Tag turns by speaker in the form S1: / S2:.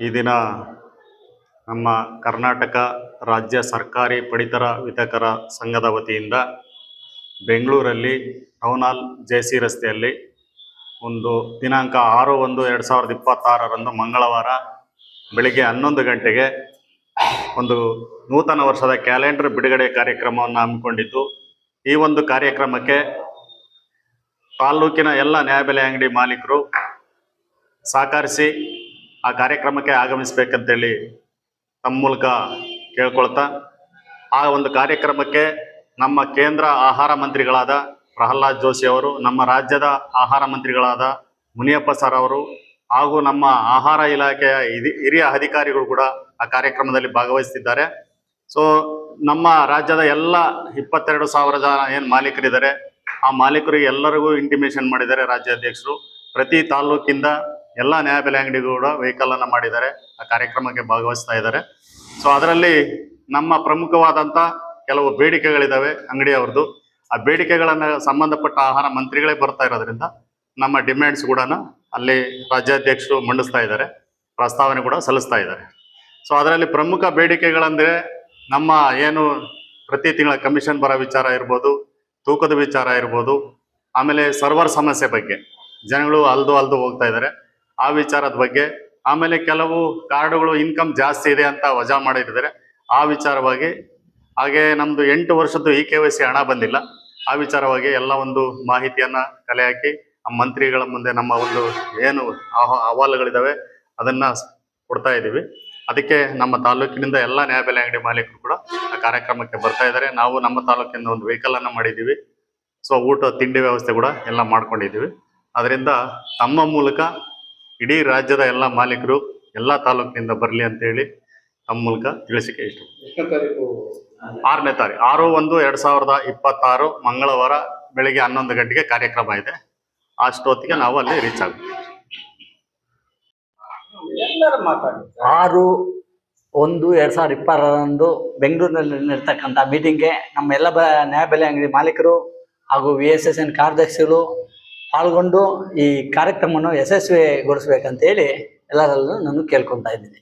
S1: ಈ ದಿನ ನಮ್ಮ ಕರ್ನಾಟಕ ರಾಜ್ಯ ಸರ್ಕಾರಿ ಪಡಿತರ ವಿತಕರ ಸಂಘದ ವತಿಯಿಂದ ಬೆಂಗಳೂರಲ್ಲಿ ಟೌನ್ ಜೆ ಸಿ ರಸ್ತೆಯಲ್ಲಿ ಒಂದು ದಿನಾಂಕ ಆರು ಒಂದು ಎರಡು ಸಾವಿರದ ಇಪ್ಪತ್ತಾರರಂದು ಮಂಗಳವಾರ ಬೆಳಿಗ್ಗೆ ಹನ್ನೊಂದು ಗಂಟೆಗೆ ಒಂದು ನೂತನ ವರ್ಷದ ಕ್ಯಾಲೆಂಡರ್ ಬಿಡುಗಡೆ ಕಾರ್ಯಕ್ರಮವನ್ನು ಹಮ್ಮಿಕೊಂಡಿದ್ದು, ಈ ಒಂದು ಕಾರ್ಯಕ್ರಮಕ್ಕೆ ತಾಲ್ಲೂಕಿನ ಎಲ್ಲ ನ್ಯಾಯಬೆಲೆ ಅಂಗಡಿ ಮಾಲೀಕರು ಸಹಕರಿಸಿ ಆ ಕಾರ್ಯಕ್ರಮಕ್ಕೆ ಆಗಮಿಸಬೇಕಂತೇಳಿ ತಮ್ಮ ಮೂಲಕ ಕೇಳ್ಕೊಳ್ತಾ, ಆ ಒಂದು ಕಾರ್ಯಕ್ರಮಕ್ಕೆ ನಮ್ಮ ಕೇಂದ್ರ ಆಹಾರ ಮಂತ್ರಿಗಳಾದ ಪ್ರಹ್ಲಾದ್ ಜೋಶಿ ಅವರು, ನಮ್ಮ ರಾಜ್ಯದ ಆಹಾರ ಮಂತ್ರಿಗಳಾದ ಮುನಿಯಪ್ಪ ಸರ್ ಅವರು ಹಾಗೂ ನಮ್ಮ ಆಹಾರ ಇಲಾಖೆಯ ಹಿರಿ- ಹಿರಿಯ ಅಧಿಕಾರಿಗಳು ಕೂಡ ಆ ಕಾರ್ಯಕ್ರಮದಲ್ಲಿ ಭಾಗವಹಿಸ್ತಿದ್ದಾರೆ. ಸೊ ನಮ್ಮ ರಾಜ್ಯದ ಎಲ್ಲ ಇಪ್ಪತ್ತೆರಡು ಸಾವಿರ ಜನ ಏನು ಮಾಲೀಕರಿದ್ದಾರೆ, ಆ ಮಾಲೀಕರಿಗೆ ಎಲ್ಲರಿಗೂ ಇಂಟಿಮೇಷನ್ ಮಾಡಿದ್ದಾರೆ ರಾಜ್ಯಾಧ್ಯಕ್ಷರು. ಪ್ರತಿ ತಾಲ್ಲೂಕಿಂದ ಎಲ್ಲ ನ್ಯಾಯಬೆಲೆ ಅಂಗಡಿಗೂ ಕೂಡ ವೆಹಿಕಲ್ ಅನ್ನ ಮಾಡಿದ್ದಾರೆ. ಆ ಕಾರ್ಯಕ್ರಮಕ್ಕೆ ಭಾಗವಹಿಸ್ತಾ ಇದ್ದಾರೆ. ಸೊ ಅದರಲ್ಲಿ ನಮ್ಮ ಪ್ರಮುಖವಾದಂತ ಕೆಲವು ಬೇಡಿಕೆಗಳಿದಾವೆ ಅಂಗಡಿಯವ್ರದ್ದು ಆ ಬೇಡಿಕೆಗಳನ್ನ ಸಂಬಂಧಪಟ್ಟ ಆಹಾರ ಮಂತ್ರಿಗಳೇ ಬರ್ತಾ ಇರೋದ್ರಿಂದ ನಮ್ಮ ಡಿಮ್ಯಾಂಡ್ಸ್ ಕೂಡ ಅಲ್ಲಿ ರಾಜ್ಯಾಧ್ಯಕ್ಷರು ಮಂಡಿಸ್ತಾ ಇದ್ದಾರೆ. ಪ್ರಸ್ತಾವನೆ ಕೂಡ ಸಲ್ಲಿಸ್ತಾ ಇದ್ದಾರೆ. ಸೊ ಅದರಲ್ಲಿ ಪ್ರಮುಖ ಬೇಡಿಕೆಗಳಂದ್ರೆ ನಮ್ಮ ಏನು ಪ್ರತಿ ತಿಂಗಳ ಕಮಿಷನ್ ಬರೋ ವಿಚಾರ ಇರ್ಬೋದು, ತೂಕದ ವಿಚಾರ ಇರ್ಬೋದು, ಆಮೇಲೆ ಸರ್ವರ್ ಸಮಸ್ಯೆ ಬಗ್ಗೆ. ಜನಗಳು ಅಲ್ದು ಅಲ್ದು ಹೋಗ್ತಾ ಇದ್ದಾರೆ. ಆ ವಿಚಾರದ ಬಗ್ಗೆ. ಆಮೇಲೆ ಕೆಲವು ಕಾರ್ಡುಗಳು ಇನ್ಕಮ್ ಜಾಸ್ತಿ ಇದೆ ಅಂತ ವಜಾ ಮಾಡಿದ್ದಾರೆ ಆ ವಿಚಾರವಾಗಿ ಹಾಗೆ ನಮ್ದು ಎಂಟು ವರ್ಷದ್ದು ಇ ಕೆ ವೈ ಸಿ ಹಣ ಬಂದಿಲ್ಲ. ಆ ವಿಚಾರವಾಗಿ ಎಲ್ಲ ಒಂದು ಮಾಹಿತಿಯನ್ನ ಕಲೆ ಹಾಕಿ ಮಂತ್ರಿಗಳ ಮುಂದೆ ನಮ್ಮ ಒಂದು ಏನು ಅಹವಾಲುಗಳಿದ್ದಾವೆ ಅದನ್ನ ಕೊಡ್ತಾ ಇದ್ದೀವಿ. ಅದಕ್ಕೆ ನಮ್ಮ ತಾಲೂಕಿನಿಂದ ಎಲ್ಲ ನ್ಯಾಯಬೆಲೆ ಅಂಗಡಿ ಮಾಲೀಕರು ಕೂಡ ಆ ಕಾರ್ಯಕ್ರಮಕ್ಕೆ ಬರ್ತಾ ಇದ್ದಾರೆ. ನಾವು ನಮ್ಮ ತಾಲೂಕಿಂದ ಒಂದು ವೆಹಿಕಲನ್ನು ಮಾಡಿದ್ದೀವಿ. ಸೊ ಊಟ, ತಿಂಡಿ ವ್ಯವಸ್ಥೆ ಕೂಡ ಎಲ್ಲ ಮಾಡ್ಕೊಂಡಿದ್ದೀವಿ. ಅದರಿಂದ ತಮ್ಮ ಮೂಲಕ ಇಡೀ ರಾಜ್ಯದ ಎಲ್ಲ ಮಾಲೀಕರು ಎಲ್ಲ ತಾಲೂಕಿನಿಂದ ಬರಲಿ ಅಂತೇಳಿ ನಮ್ಮ ಮೂಲಕ ತಿಳಿಸಿಕೆ ಇಷ್ಟ. ಆರನೇ ತಾರೀಕು. ಆರು ಒಂದು ಎರಡು ಸಾವಿರದ ಇಪ್ಪತ್ತಾರು ಮಂಗಳವಾರ ಬೆಳಿಗ್ಗೆ ಹನ್ನೊಂದು ಗಂಟೆಗೆ ಕಾರ್ಯಕ್ರಮ ಇದೆ. ಅಷ್ಟೊತ್ತಿಗೆ ನಾವು ಅಲ್ಲಿ ರೀಚ್ ಆಗ್ತೀವಿ
S2: ಆರು ಒಂದು ಎರಡು ಸಾವಿರದ ಇಪ್ಪತ್ತರಂದು ಬೆಂಗಳೂರಿನಲ್ಲಿ ನಡೆತಕ್ಕಂಥ ಮೀಟಿಂಗ್ಗೆ ನಮ್ಮ ಎಲ್ಲ ಬ ನ್ಯಾಯಬೆಲೆ ಅಂಗಡಿ ಮಾಲೀಕರು ಹಾಗೂ ವಿ ಎಸ್ ಎಸ್ ಎನ್ ಕಾರ್ಯದರ್ಶಿಗಳು ಪಾಲ್ಗೊಂಡು ಈ ಕಾರ್ಯಕ್ರಮವನ್ನು ಯಶಸ್ವಿಗೊಳಿಸ್ಬೇಕಂತೇಳಿ ಎಲ್ಲರಲ್ಲೂ ನಾನು ಕೇಳ್ಕೊತಾ ಇದ್ದೀನಿ.